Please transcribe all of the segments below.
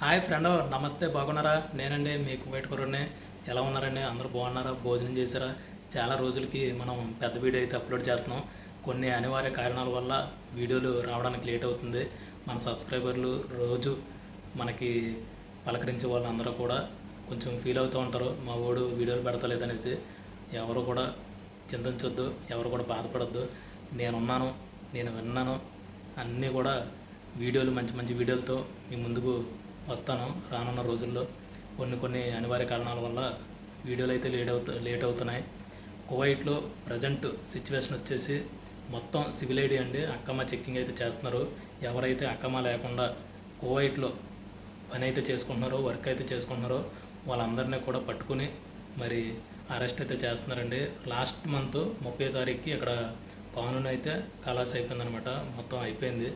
Hi friend నమస్తే బాగున్నారా? నేనండి మీకు వేటుకురనే ఎలా ఉన్నారండి? అందరూ బాగున్నారా? భోజనం చేశారా? చాలా రోజులకి మనం పెద్ద వీడియో అయితే అప్లోడ్ చేస్తున్నాం. కొన్ని అనివార్య కారణాల వల్ల వీడియోలు రావడానికి లేట్ అవుతుంది. మన సబ్స్క్రైబర్లు రోజు మనకి పలకరించే వాళ్ళందరూ కూడా కొంచెం ఫీల్ అవుతూ ఉంటారు. మా ఓడు వీడియోలు పెడతలేదనేసి ఎవరు కూడా చింతించొద్దు ఎవరు కూడా బాధపడద్దు. నేనున్నాను నేను విన్నాను. అన్నీ కూడా వీడియోలు మంచి మంచి వీడియోలతో మీ ముందుకు వస్తాను రానున్న రోజుల్లో. కొన్ని కొన్ని అనివార్య కారణాల వల్ల వీడియోలు అయితే లేట్ అవుతు లేట్ అవుతున్నాయి. కువైట్లో ప్రజెంట్ సిచ్యువేషన్ వచ్చేసి మొత్తం సివిల్ ఐడి అండి అక్కమ్మ చెక్కింగ్ అయితే చేస్తున్నారు. ఎవరైతే అక్కమ్మ లేకుండా కువైట్లో పని అయితే చేసుకుంటున్నారో వర్క్ అయితే చేసుకుంటున్నారో వాళ్ళందరినీ కూడా పట్టుకుని మరి అరెస్ట్ అయితే చేస్తున్నారండి. లాస్ట్ మంత్ ముప్పై తారీఖుకి ఇక్కడ కానూన్ అయితే కలాస్ అయిపోయిందనమాట. మొత్తం అయిపోయింది.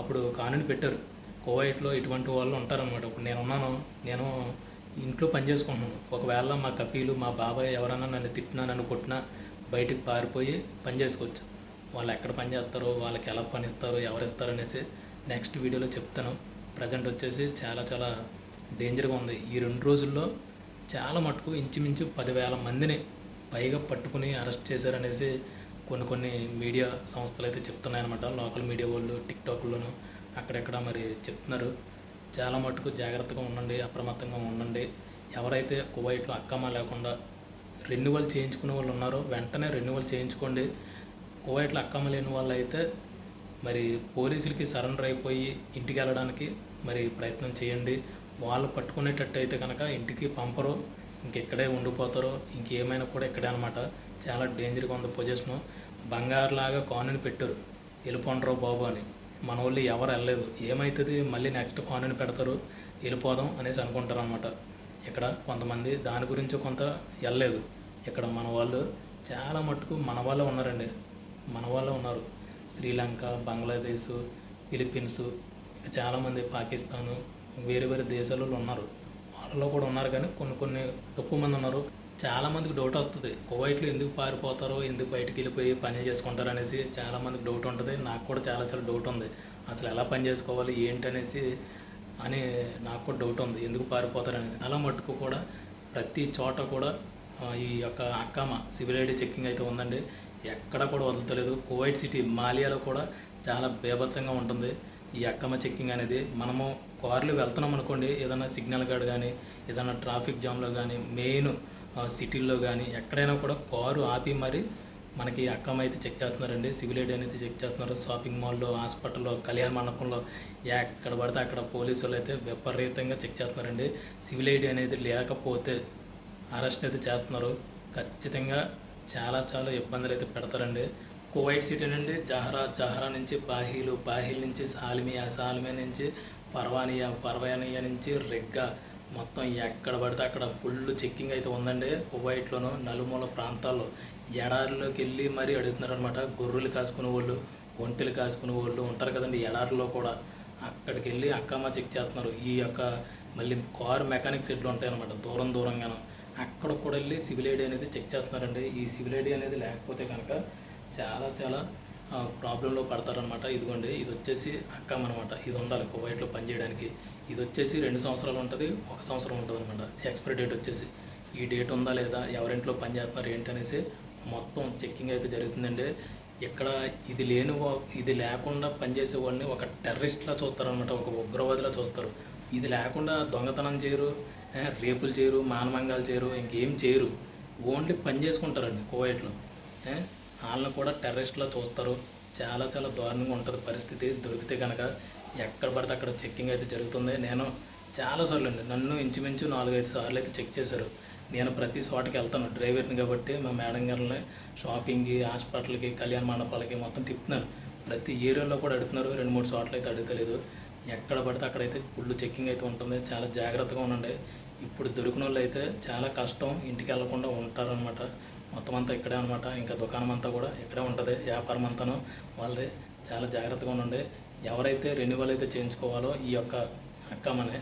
అప్పుడు కానూన్ పెట్టారు. కువైట్లో ఇటువంటి వాళ్ళు ఉంటారనమాట ఇప్పుడు నేను ఉన్నాను నేను ఇంట్లో పని చేసుకుంటున్నాను. ఒకవేళ మా కపీలు మా బాబాయ్ ఎవరైనా నన్ను తిట్టినా నన్ను కొట్టినా బయటికి పారిపోయి పని చేసుకోవచ్చు. వాళ్ళు ఎక్కడ పని చేస్తారో వాళ్ళకి ఎలా పనిస్తారో ఎవరిస్తారు అనేసి నెక్స్ట్ వీడియోలో చెప్తాను. ప్రజెంట్ వచ్చేసి చాలా చాలా డేంజర్గా ఉంది. ఈ రెండు రోజుల్లో చాలా మటుకు ఇంచుమించు పదివేల మందిని పైగా పట్టుకుని అరెస్ట్ చేశారనేసి కొన్ని కొన్ని మీడియా సంస్థలు అయితే చెప్తున్నాయన్నమాట. లోకల్ మీడియా వాళ్ళు టిక్టాక్లోను అక్కడెక్కడ మరి చెప్తున్నారు. చాలా మటుకు జాగ్రత్తగా ఉండండి అప్రమత్తంగా ఉండండి. ఎవరైతే కువైట్లో అక్కమ్మ లేకుండా రెన్యువల్ చేయించుకునే వాళ్ళు ఉన్నారో వెంటనే రెన్యువల్ చేయించుకోండి. కువైట్లో అక్కమ్మ లేని వాళ్ళు అయితే మరి పోలీసులకి సరెండర్ అయిపోయి ఇంటికి వెళ్ళడానికి మరి ప్రయత్నం చేయండి. వాళ్ళు పట్టుకునేటట్టు అయితే కనుక ఇంటికి పంపరు ఇంకెక్కడే ఉండిపోతారో ఇంకేమైనా కూడా ఇక్కడే అనమాట చాలా డేంజర్గా ఉంది పొజిషను. బంగారులాగా కానుని పెట్టారు. వెళ్ళిపోండ్రో బాబు అని. మన వాళ్ళు ఎవరు వెళ్ళలేదు. ఏమవుతుంది మళ్ళీ నెక్స్ట్ ఆన్లైన్ పెడతారు వెళ్ళిపోదాం అనేసి అనుకుంటారు అనమాట ఇక్కడ కొంతమంది దాని గురించి కొంత వెళ్ళలేదు. ఇక్కడ మన వాళ్ళు చాలా మట్టుకు మన వాళ్ళే ఉన్నారండి. మన వాళ్ళే ఉన్నారు. శ్రీలంక బంగ్లాదేశ్ ఫిలిప్పీన్స్ చాలామంది పాకిస్తాను వేరే వేరే దేశాలలో ఉన్నారు. వాళ్ళలో కూడా ఉన్నారు కానీ కొన్ని కొన్ని తక్కువ మంది ఉన్నారు. చాలామందికి డౌట్ వస్తుంది. కువైట్లో ఎందుకు పారిపోతారో ఎందుకు బయటికి వెళ్ళిపోయి పని చేసుకుంటారు అనేసి చాలామందికి డౌట్ ఉంటుంది. నాకు కూడా చాలా చాలా డౌట్ ఉంది. అసలు ఎలా పని చేసుకోవాలి ఏంటి అనేసి అని నాకు కూడా డౌట్ ఉంది. ఎందుకు పారిపోతారు అనేసి. అలా మట్టుకు కూడా ప్రతి చోట కూడా ఈ యొక్క అక్కమ్మ సివిల్ ఐడి చెక్కింగ్ అయితే ఉందండి. ఎక్కడ కూడా వదులుతలేదు. కువైట్ సిటీ మాలియాలో కూడా చాలా బేభత్సంగా ఉంటుంది ఈ అక్కమ చెక్కింగ్ అనేది. మనము కార్లు వెళ్తున్నాం అనుకోండి ఏదైనా సిగ్నల్ గార్డ్ కానీ ఏదైనా ట్రాఫిక్ జామ్లో కానీ మెయిన్ సిటీల్లో కానీ ఎక్కడైనా కూడా కారు ఆపి మరి మనకి అక్కమ్మ అయితే చెక్ చేస్తున్నారండి. సివిల్ ఐడి అనేది చెక్ చేస్తున్నారు. షాపింగ్ మాల్లో హాస్పిటల్లో కళ్యాణ మండపంలో ఎక్కడ పడితే అక్కడ పోలీసులు అయితే విపరీతంగా చెక్ చేస్తున్నారండి. సివిల్ ఐడి అనేది లేకపోతే అరెస్ట్ అయితే చేస్తున్నారు. ఖచ్చితంగా చాలా చాలా ఇబ్బందులు అయితే పెడతారండి. కువైట్ సిటీ నుండి జహరా జహరా నుంచి బాహీలు బాహీల్ నుంచి సాల్మియా సాల్మియా నుంచి పర్వానియా పర్వానియా నుంచి రెగ్గా మొత్తం ఎక్కడ పడితే అక్కడ ఫుల్ చెక్కింగ్ అయితే ఉందండి. కువైట్లోను నలుమూల ప్రాంతాల్లో. ఎడారిలోకి వెళ్ళి మరీ అడుగుతున్నారు అనమాట గొర్రెలు కాసుకునే వాళ్ళు ఒంటెలు కాసుకునే వాళ్ళు ఉంటారు కదండి ఎడారిలో కూడా. అక్కడికి వెళ్ళి అక్కమ్మ చెక్ చేస్తున్నారు. ఈ యొక్క మళ్ళీ కారు మెకానిక్ సెట్లు ఉంటాయన్నమాట దూరం దూరంగాను. అక్కడ కూడా వెళ్ళి సివిల్ ఐడి అనేది చెక్ చేస్తున్నారండి. ఈ సివిల్ ఐడి అనేది లేకపోతే కనుక చాలా చాలా ప్రాబ్లంలో పడతారనమాట ఇదిగోండి ఇది వచ్చేసి అక్కమ్మ అనమాట ఇది ఉండాలి కువైట్లో పనిచేయడానికి ఇది వచ్చేసి రెండు సంవత్సరాలు ఉంటుంది ఒక సంవత్సరం ఉంటుంది అనమాట ఎక్స్పైరీ డేట్ వచ్చేసి. ఈ డేట్ ఉందా లేదా ఎవరింట్లో పని చేస్తున్నారు ఏంటి అనేసి మొత్తం చెక్కింగ్ అయితే జరుగుతుందండి. ఇక్కడ ఇది లేని ఇది లేకుండా పనిచేసే వాడిని ఒక టెర్రరిస్ట్లా చూస్తారనమాట ఒక ఉగ్రవాదిలా చూస్తారు. ఇది లేకుండా దొంగతనం చేయరు రేపులు చేయరు మానమంగాలు చేయరు ఇంకేం చేయరు. ఓన్లీ పని చేసుకుంటారండి కోవైట్లో వాళ్ళని కూడా టెర్రరిస్ట్లా చూస్తారు. చాలా చాలా దారుణంగా ఉంటుంది పరిస్థితి. దొరికితే కనుక ఎక్కడ పడితే అక్కడ చెక్కింగ్ అయితే జరుగుతుంది. నేను చాలాసార్లు అండి నన్ను ఇంచుమించు నాలుగైదు సార్లు అయితే చెక్ చేశారు. నేను ప్రతి చోటకి వెళ్తాను డ్రైవర్ని కాబట్టి మా మేడం గారిని షాపింగ్కి హాస్పిటల్కి కళ్యాణ మండపాలకి మొత్తం తిప్పుతున్నాను ప్రతి ఏరియాలో కూడా అడుగుతున్నారు. రెండు మూడు చోట్ల అయితే అడుగుతలేదు. ఎక్కడ పడితే అక్కడైతే ఫుల్ చెక్కింగ్ అయితే ఉంటుంది. చాలా జాగ్రత్తగా ఉండండి. ఇప్పుడు దొరికిన వాళ్ళు అయితే చాలా కష్టం. ఇంటికి వెళ్ళకుండా ఉంటారనమాట మొత్తం అంతా ఇక్కడే అనమాట ఇంకా దుకాణం అంతా కూడా ఇక్కడే ఉంటుంది. వ్యాపారం అంతాను వాళ్ళది. చాలా జాగ్రత్తగా ఉండండి. ఎవరైతే రెన్యువల్ అయితే చేయించుకోవాలో ఈ యొక్క అక్కమనే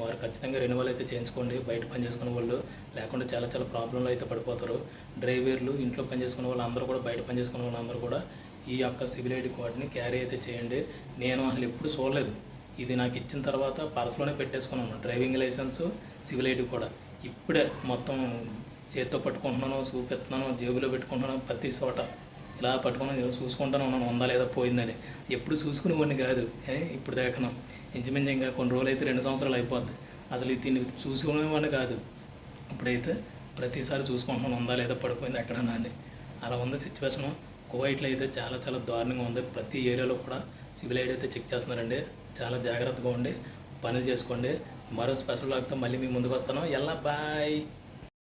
వారు ఖచ్చితంగా రెన్యువల్ అయితే చేయించుకోండి. బయట పని చేసుకునే వాళ్ళు లేకుండా చాలా చాలా ప్రాబ్లంలో అయితే పడిపోతారు. డ్రైవర్లు ఇంట్లో పని చేసుకునే వాళ్ళు అందరూ కూడా బయట పని చేసుకునే వాళ్ళందరూ కూడా ఈ యొక్క సివిల్ ఐడి కార్డుని క్యారీ అయితే చేయండి. నేను అసలు ఎప్పుడు చూడలేదు. ఇది నాకు ఇచ్చిన తర్వాత పర్సులోనే పెట్టేసుకున్నాను. డ్రైవింగ్ లైసెన్స్ సివిల్ ఐడి కూడా. ఇప్పుడే మొత్తం చేత్తో పట్టుకుంటున్నాను చూపిస్తున్నాను జేబులో పెట్టుకుంటున్నాను ప్రతి చోట ఇలా పట్టుకుని చూసుకుంటాను ఉన్నాను ఉందా లేదా పోయిందని. ఎప్పుడు చూసుకునేవాడిని కాదు. ఏ ఇప్పుడు దాకా ఇంచుమించు ఇంకా కొన్ని రోజులు అయితే రెండు సంవత్సరాలు అయిపోద్ది. అసలు ఇది దీన్ని చూసుకునేవాడిని కాదు. ఇప్పుడైతే ప్రతిసారి చూసుకుంటున్నాను ఉందా లేదా పడిపోయింది ఎక్కడన్నా అని. అలా ఉంది సిచ్యువేషను కువైట్లో అయితే చాలా చాలా దారుణంగా ఉంది. ప్రతి ఏరియాలో కూడా సివిల్ ఐడి అయితే చెక్ చేస్తున్నారండి. చాలా జాగ్రత్తగా ఉండి పనులు చేసుకోండి. మరో స్పెషల్ లాక్తో మళ్ళీ మీ ముందుకు వస్తాను. ఎలా బాయ్.